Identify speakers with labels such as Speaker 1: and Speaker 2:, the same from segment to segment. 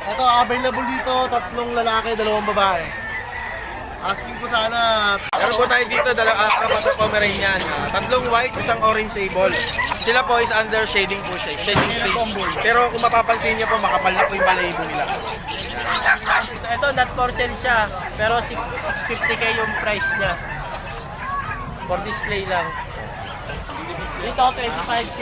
Speaker 1: Ito, available dito, tatlong lalaki, dalawang babae. Asking ko sana,
Speaker 2: Meron po tayo dito, dalawang uh, kapatid Pomeranian. Ah, tatlong white, isang orange sable. Sila po is under shading po siya, shading stage. Pero kung mapapansin niyo po, makapal na po yung balahibo nila.
Speaker 3: Ito, ito not for sale siya, pero six- 650k yung price niya. For display lang. Dito 25k.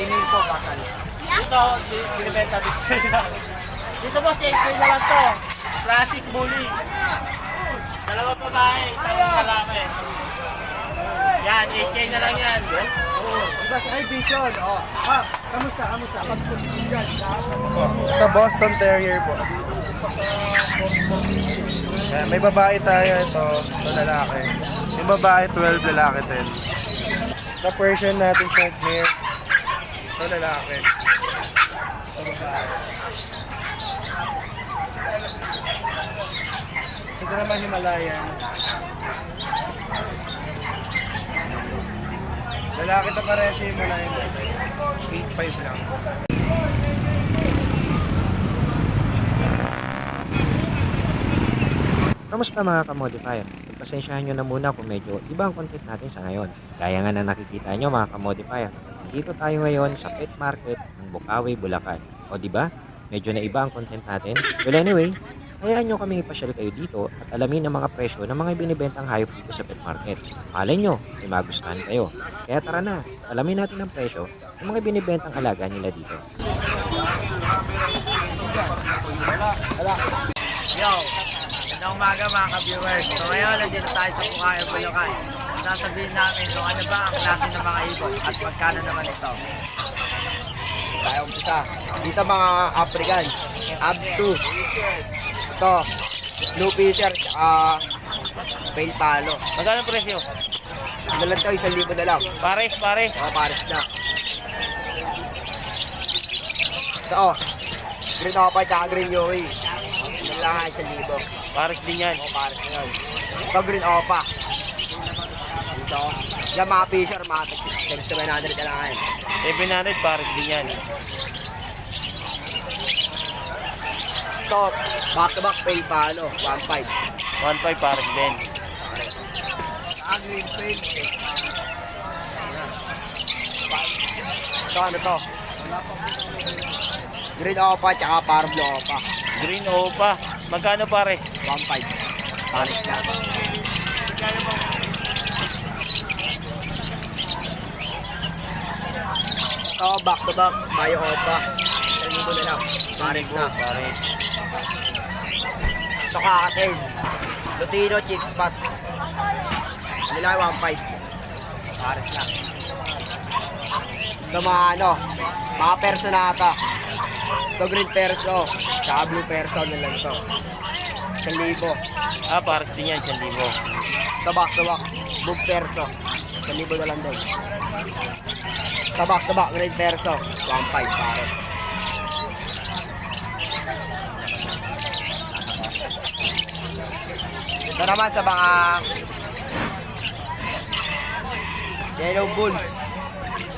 Speaker 3: Tingin ko bakal. Dito, di- binibenta display lang. Dito po, 8k na lang to. Classic bully. Dalawa babae, isang lalaki. Yan, 8k na lang yan.
Speaker 1: Ay, Bichon. Oh. Ah, kamusta, kamusta? Pagpuntigan. Ito, Boston Terrier po. Ayan, may babae tayo ito. Ito lalaki. Yung babae, 12 lalaki 10. Ito Persian natin short hair. Ito lalaki. Ito babae. Ito naman Himalayan. Lalaki to pares yung Himalayan. 8.5 lang.
Speaker 4: Kamusta mga kamodifier? Pagpasensyahan nyo na muna kung medyo iba ang content natin sa ngayon. Gaya nga na nakikita nyo mga kamodifier. Dito tayo ngayon sa pet market ng Bukawi, Bulacan. O di ba? Medyo na iba ang content natin. Well anyway, hayaan nyo kami ipasyal kayo dito at alamin ang mga presyo ng mga binibentang hayop dito sa pet market. Malay nyo, may magustuhan kayo. Kaya tara na, alamin natin ang presyo ng mga binibentang alaga nila dito.
Speaker 3: Yo, magandang umaga mga ka-viewers. So ngayon, nandito tayo sa Bukayo, Bulacan. Sasabihin namin kung ano ba ang klase ng mga ibon at magkano naman ito.
Speaker 5: Tayo umpisa. Dito mga African. Abs 2. Ito. Blue Fisher. Tsaka Pale Palo.
Speaker 3: Magkano presyo?
Speaker 5: Ano lang ito? Isang libo na lang.
Speaker 3: Pares, pares.
Speaker 5: Mga pares na. Ito oh. Green Opa tsaka Green Yui. Ano lang isang libo.
Speaker 3: Pares din yan.
Speaker 5: Mga pares na yun. Ito Green Opa. Diyan mga Fisher. Mga 700 na lang yan.
Speaker 3: 700, pares din yan.
Speaker 5: Ito. Back to back Pale Palo. 1.5.
Speaker 3: 1.5 pares din.
Speaker 5: Tsaka Green Pale. Ito ano to? Green Opa tsaka parang blue Opa.
Speaker 3: Green Opa. Magkano pare?
Speaker 5: 1.5. Paris na. Ito, back to back. Mayo Opa. Isang libo na lang. Paris na.
Speaker 3: Pares.
Speaker 5: Ito kakatin. Lutino Chick Spot. Nila 1.5. Paris na. Ito mga ano, mga personata. Ito green perso. Tsaka blue perso na lang ito. Isang libo.
Speaker 3: Ah, pares din yan, 1,000.
Speaker 5: Tabak, tabak. Blue perso. Isang libo na lang din. Tabak, tabak. Green perso. 1.5 pare. Ito naman sa mga Yellow Bulls.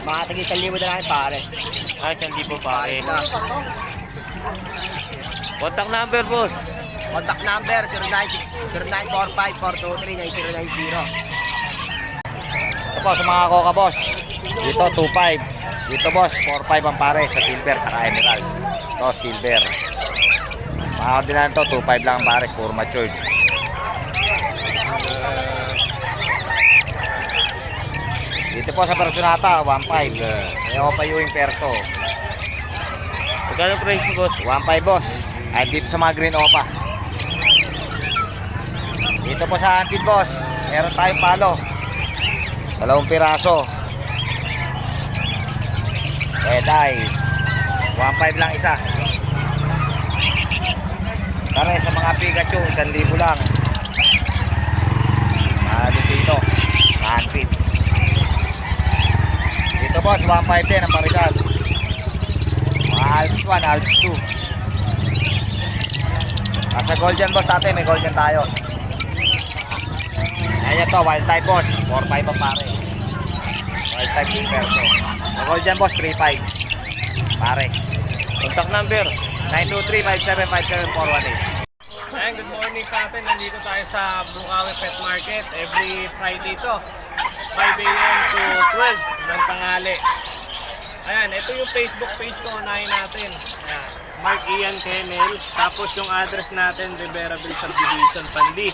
Speaker 5: Mga tagi isang libo na lang pare.
Speaker 3: Ah, 1,000 pare.
Speaker 5: Na.
Speaker 3: Contact number, boss.
Speaker 5: Contact number 0945-423-9090.
Speaker 6: Ito po sa mga Coca Boss. Dito 2.5. Dito boss 4.5 ang pare sa silver at emerald. Ito silver. Mga ordinan to 2.5 lang ang pare puro matured. Dito po sa Personata 1.5. May pa yung perso.
Speaker 3: Magkano presyo, boss?
Speaker 6: 1.5 boss. Ay dito sa mga green opa. Dito po sa Antid boss. Meron tayong palo. Dalawang piraso. Eday. 1.5 lang isa. Tara sa mga Pikachu, 1,000 lang. Ah, dito. Antid. Dito boss, 1.5 din ang parigal. Alps 1, Alps 2. Nasa Golden boss dati, may Golden tayo. Ayan to, wild type boss. 4-5 ang pare. Wild type super Sa Golden boss, 3-5. pares. Contact number 923-5757-418.
Speaker 3: Ayan, good morning sa atin. Nandito tayo sa Bukawi Pet Market. Every Friday to. 5 a.m. to 12 ng tangali. Ayan, ito yung Facebook page ko. Unahin natin. Ayan. Mark Ian Kennel. Tapos yung address natin, Riverabel Subdivision, Pandi.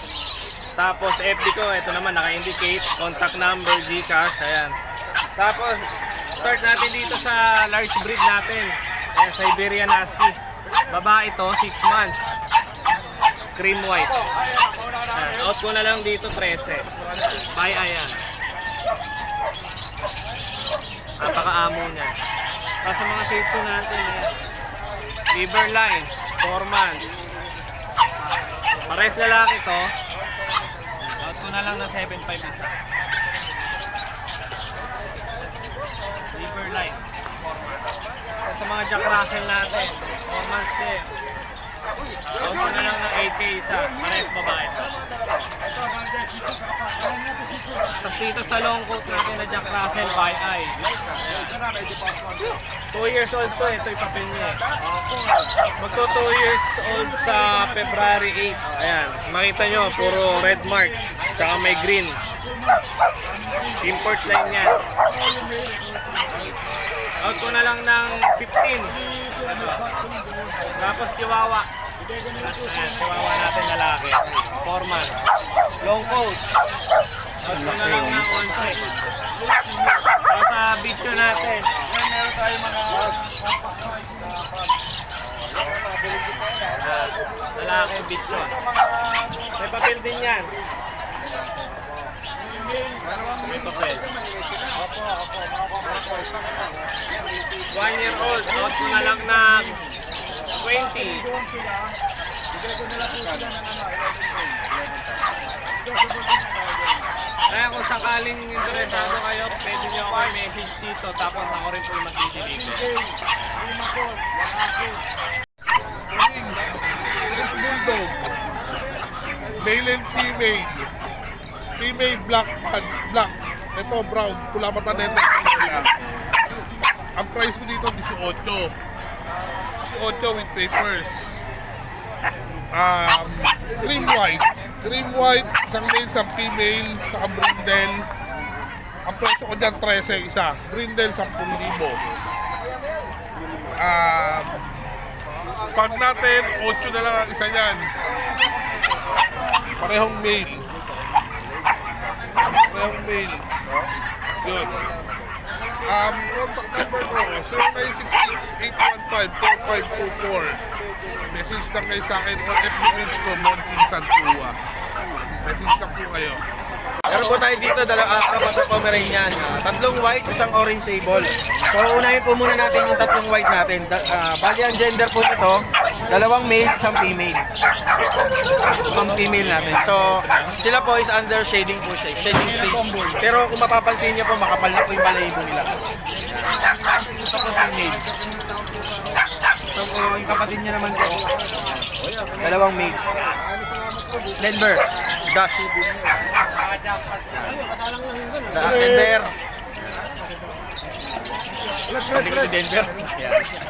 Speaker 3: Tapos FB ko, ito naman naka-indicate. Contact number, Gcash. Ayan. Tapos, start natin dito sa large breed natin. Ayan, Siberian Husky. Babae to, 6 months cream white. Ayan, out ko na lang dito 13. Bye ayan. Napaka-amo niya. Tapos mga shih natin, eh, liver line, 4 months. Pares lalaki to. Out ko na lang na 7.5 isa. Liver line, 4 months. Sa mga Jack Russell natin, 4 months din. Ko na lang ng 8K isa. Pares babae. Tapos dito sa long coat natin na Jack Russell by eye. 2 years old to, ito yung papel niya. eh. Magto 2 years old sa February 8. Ayan, makita nyo, puro red marks. Tsaka may green. Import line yan. Out ko na lang ng 15. Tapos chihuahua. Ayan, chihuahua natin lalaki. 4 months. Long coat. Out ko na lang ng 11. Tapos sa video natin. Meron tayo mga lalaki video. May papel din yan. 20. Kaya kung sakaling interesado kayo, pwede nyo ako i-message dito tapos ako rin po yung mag-deliver.
Speaker 7: English Bulldog. Male and female. Female black black. Ito brown. Pula mata nito. Ang price ko dito 18. 18 with papers. Um, cream white. Cream white, isang male, isang female, sa brindle. Ang presyo ko dyan 13 isa. Brindle 10,000. Um, pag natin, 8 na lang ang isa niyan. Parehong male. Parehong male. Yun. Um, contact number ko, 0966-815-4524. Message lang kayo sa akin or FB page ko, Monkin Santua. Message lang po kayo.
Speaker 2: Meron po tayo dito, dalawang uh, kapatid Pomeranian. Ah, tatlong white, isang orange sable. So, unahin po muna natin yung tatlong white natin. Da, ah, bali ang gender po nito, dalawang male, isang female. Isang female natin. So, sila po is under shading po siya, shading stage. Pero kung mapapansin niyo po, makapal na po yung balahibo nila. Ito po female. So, po, yung kapatid niya naman po, dalawang male. Denver, Dust. Da- Denver. Si Denver. Yan.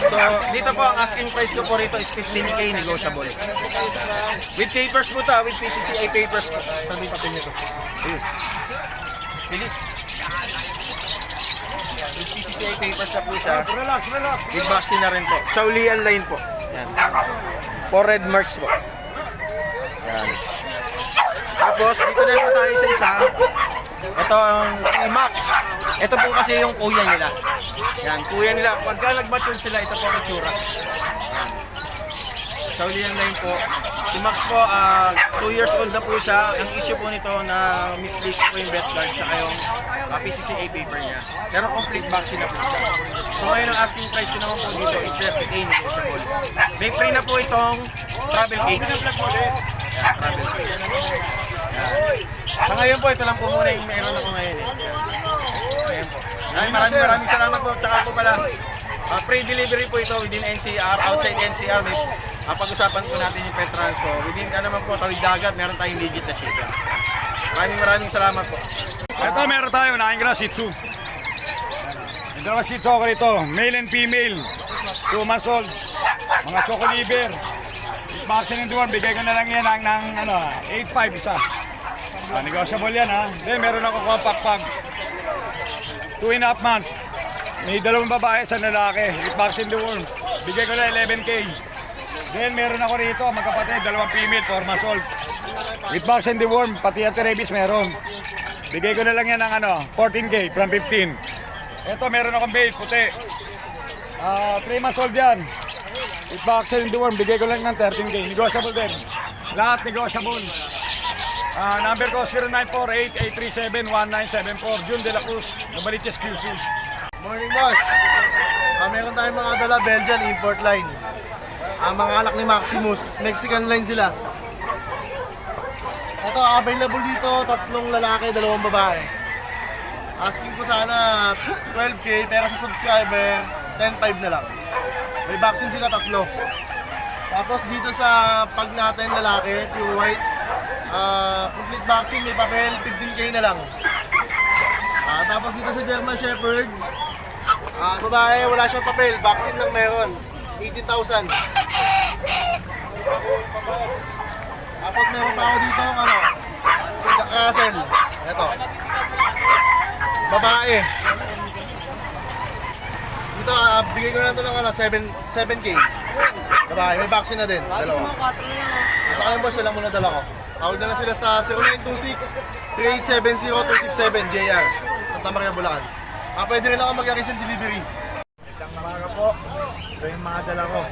Speaker 2: So, dito po ang asking price ko po rito is 15k negotiable. With papers po to, ah, with PCCI papers po. Sabi pa niyo to. Ayun. Bilis. With PCCI papers na po siya. Relax, relax. With vaccine na rin po. Chaulian line po. Yan. Four red marks po. Yan. Tapos, dito na naman tayo sa isa. Ito ang si Max. Ito po kasi yung kuya nila. Yan, kuya nila. Pagka nag-mature sila, ito po ang itsura. Yan. Sauli yan line po. Si Max po, 2 years old na po siya. Ang issue po nito na misplaced po yung vet card sa yung uh, PCCA paper niya. Pero complete vaccine na po siya. So ngayon ang asking price ko naman po dito is 30k negotiable. May free na po itong travel cake. Yan, travel cake. Sa ngayon po, ito lang po muna yung meron ako ngayon eh. Ayan po. Maraming maraming, maraming salamat po. Tsaka po pala, uh, free delivery po ito within NCR, outside NCR. May uh, pag-usapan po natin yung pet transpo. Within ka naman po, tawid dagat, meron tayong legit na shipper. Maraming maraming salamat po.
Speaker 8: Ito meron tayo, naking grass Shih Tzu. May dalawang shih tzu ako rito. Male and female. Two months old. Mga choco liver. Vaccine and one. Bigay ko na lang yan ng, ng ano, 8.5 isa. Ah, negotiable yan ha. Then meron ako compact pug. Two and a half months. May dalawang babae sa lalaki. The worm. Bigay ko na 11K. Then meron ako rito, magkapatid, dalawang female, 4 months old. With vaccine the worm, pati anti-rabies meron. Bigay ko na lang yan ng ano, 14K from 15. Ito, meron akong base, puti. Ah, 3 months old yan. With vaccine the worm, bigay ko lang ng 13K. Negotiable din. Lahat negotiable. Ah, number ko 0948-837-1974. June De La Cruz, Nabaliches QC.
Speaker 1: Morning, boss. Ah, meron tayong mga dala Belgian import line. Ang mga anak ni Maximus, Mexican line sila. Ito, available dito, tatlong lalaki, dalawang babae. Asking ko sana 12k, pero sa subscriber, 10.5 na lang. May vaccine sila tatlo. Tapos dito sa pag natin lalaki, pure white, ah, complete vaccine, may papel, 15k na lang. Ah, tapos dito sa German Shepherd, ah, babae, wala siyang papel, vaccine lang meron. 80,000. Tapos meron pa ako dito ng ano, Jack Russell. Ito. Babae. Dito, ah, bigay ko na ito ng ano, 7, 7K. Babae, may vaccine na din. Dalawa. Sa kanya boss, sila muna dala ko. Tawag na lang sila sa 0926-3870-267 JR. Santa Maria, Bulacan. Ah, pwede rin ako mag-aris yung delivery.
Speaker 9: Isang umaga po. Ito yung mga dala ko.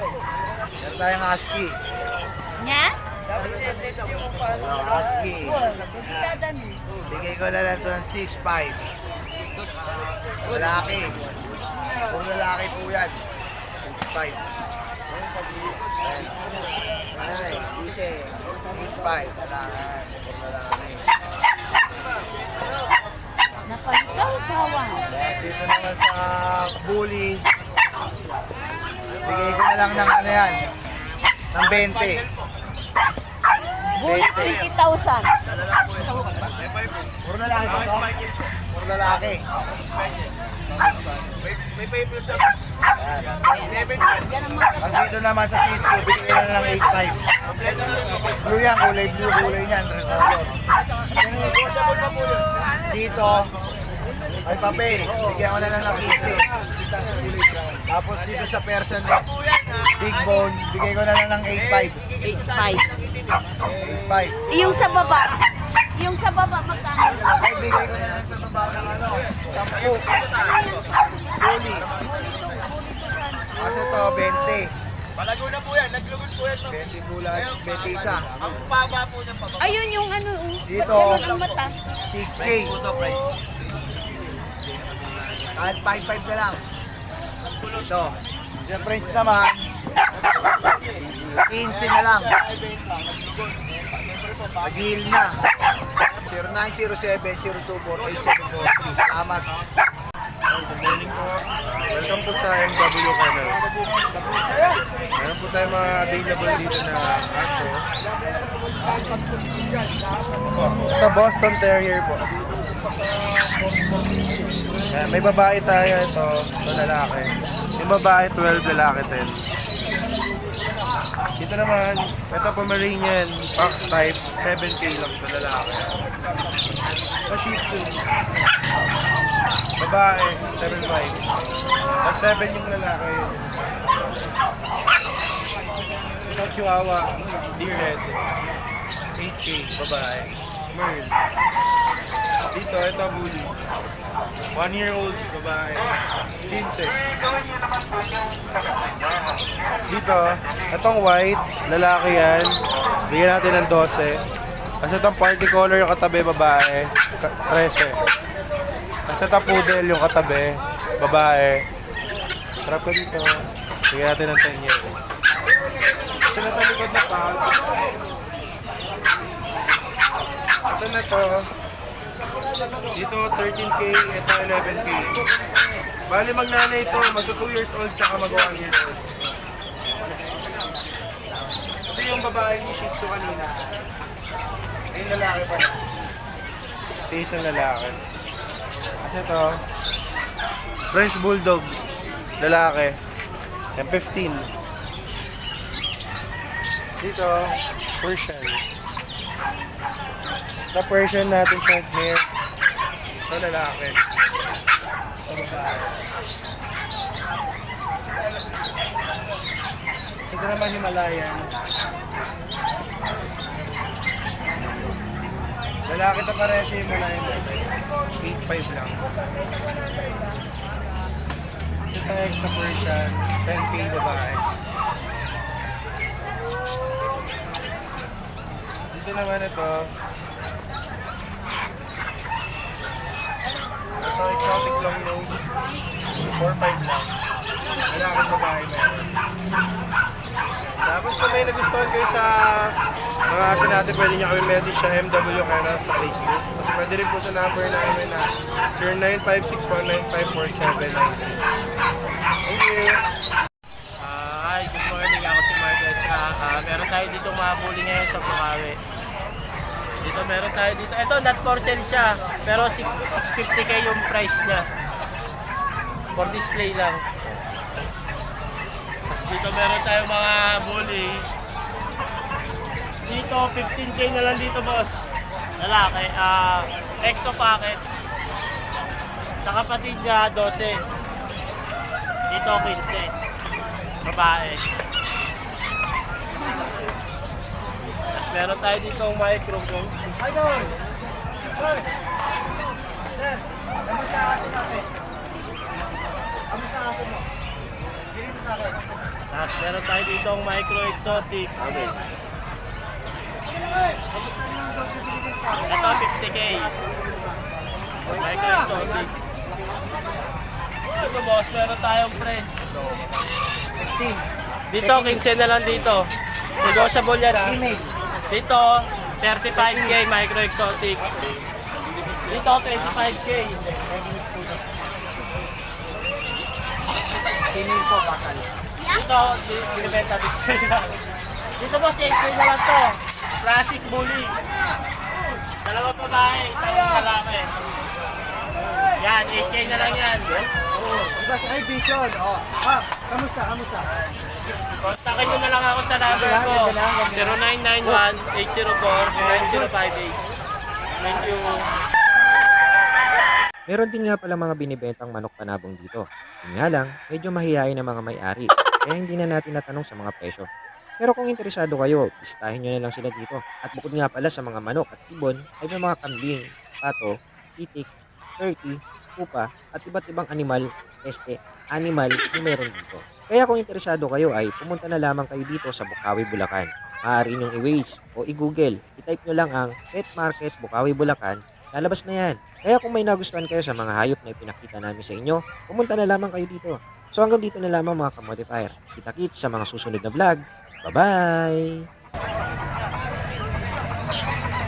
Speaker 9: Meron tayong husky.
Speaker 10: Nya?
Speaker 9: Hello, husky. Bigay ko na lang ito ng 6.5. Lalaki. Kung lalaki po yan. 6.5. Ay, ite. 8.5. Lalaki. Kung lalaki.
Speaker 10: Napalikaw kawan.
Speaker 9: Dito naman sa bully. Bigay ko na lang ng ano yan. Ng 20.
Speaker 10: Bulit 20,000.
Speaker 9: Puro lalaki ba ito? Puro lalaki. Pag dito naman sa Shih Tzu, bigyan ko na lang 8.5. Blue yan, kulay blue, kulay red color. Dito, may papel, bigyan ko na lang ng 15. Tapos dito sa person big bone, bigay ko na lang ng 8.5.
Speaker 10: 8,500.
Speaker 9: 8.5.
Speaker 10: Yung sa baba. Yung sa baba magkano?
Speaker 9: Ay, bigay ko na lang sa baba ng ano, 10. Bully. Kasi to, 20.
Speaker 1: Palago na po yan, naglugod po yan.
Speaker 9: 20 bulan, 20 isa.
Speaker 1: Ang baba po niya pa.
Speaker 10: Ayun yung ano. oh.
Speaker 9: Dito.
Speaker 10: Ba't ang mata?
Speaker 9: 6K. Kahit 5-5 na lang. Ito. Sa French naman, 15 na lang. Mag-heal na. 0907-024-8743. Salamat.
Speaker 1: Good morning po. Welcome po sa MW Kennels. Meron po tayong mga available dito na aso. Ito Boston Terrier po. Ayan, may babae tayo ito. Ito lalaki. Babae 12, lalaki 10. Dito naman, ito Pomeranian box type, 7K lang sa lalaki. Ito Shih Tzu. Babae, 7'5". Ah, 7 yung lalaki. Ito Chihuahua, deer head. 8K, babae. Merl. Dito, ito bully. 1 year old, babae. 15. Dito, itong white, lalaki yan. Bigyan natin ng 12. Kasi itong party color yung katabi, babae. ka- 13. Kasi ito poodle yung katabi, babae. Sarap ko dito. Bigyan natin ng 10 years. Ito na sa likod na pa. Ito na to. Dito 13k, ito 11k. Bali magnanay ito, magto 2 years old tsaka mag 1 years. Ito yung babae ni Shih Tzu kanina. Ito lalaki pa. Ito isang lalaki. Kasi ito, French Bulldog, lalaki. M15. Dito, Persian. Sa Persian natin short hair. Ito lalaki. Ito babae. Ito naman Himalayan. Lalaki to pare si Himalayan. 8.5 lang. Ito tayo sa Persian. 10k babae. Dito naman ito. Ito exotic long nose. 4.5 lang. Lalaki babae meron. Tapos kung may nagustuhan kayo sa mga asa natin, pwede nyo kami message sa MW Kera sa Facebook. Tapos pwede rin po sa number namin na 0956195479. Thank you!
Speaker 11: Ah, hi, good morning. Ako si Mark Esra. Ah, meron tayo dito mga bully ngayon sa Bukawi. Dito meron tayo dito. Ito, not for sale siya. Pero six- 650k yung price niya. For display lang. Tapos dito meron tayo mga bully. Dito, 15k na lang dito, boss. Lalaki. Ah, exo packet. Sa kapatid niya, 12. Dito, 15 babae. Meron tayo dito ang micro ko. Idol! Sir! Sir! Kamusta aso natin? Kamusta aso mo? Dili mo sa akin. Tapos meron tayo dito ang micro exotic. Okay. Ito 50k. Micro exotic. Ito boss, meron tayong friend. Dito, 15 na lang dito. Negotiable yan ha. Dito, 35k micro exotic. Dito, 25k. Dito, di- binibenta display na. Dito boss, 8k na lang to. Classic bully. Dalawang babae, isang lalaki. Yan, 8k na lang yan.
Speaker 12: Ay, Bichon. Oh. Ah, kamusta, kamusta?
Speaker 11: Kontakin nyo na lang ako sa number ko. 0991-804-9058. Thank you.
Speaker 4: Meron din nga pala mga binibentang manok panabong dito. Yun nga lang, medyo mahihain ang mga may-ari. Kaya hindi na natin natanong sa mga presyo. Pero kung interesado kayo, bisitahin nyo na lang sila dito. At bukod nga pala sa mga manok at ibon, ay may mga kambing, pato, itik, turkey, pupa, at iba't ibang animal, este, animal na meron dito. Kaya kung interesado kayo ay pumunta na lamang kayo dito sa Bukawi, Bulacan. Maaari nyong i-Waze o i-Google. I-type nyo lang ang Pet Market Bukawi, Bulacan lalabas na yan. Kaya kung may nagustuhan kayo sa mga hayop na ipinakita namin sa inyo, pumunta na lamang kayo dito. So hanggang dito na lamang mga kamodifier. Kita-kits sa mga susunod na vlog. Bye-bye!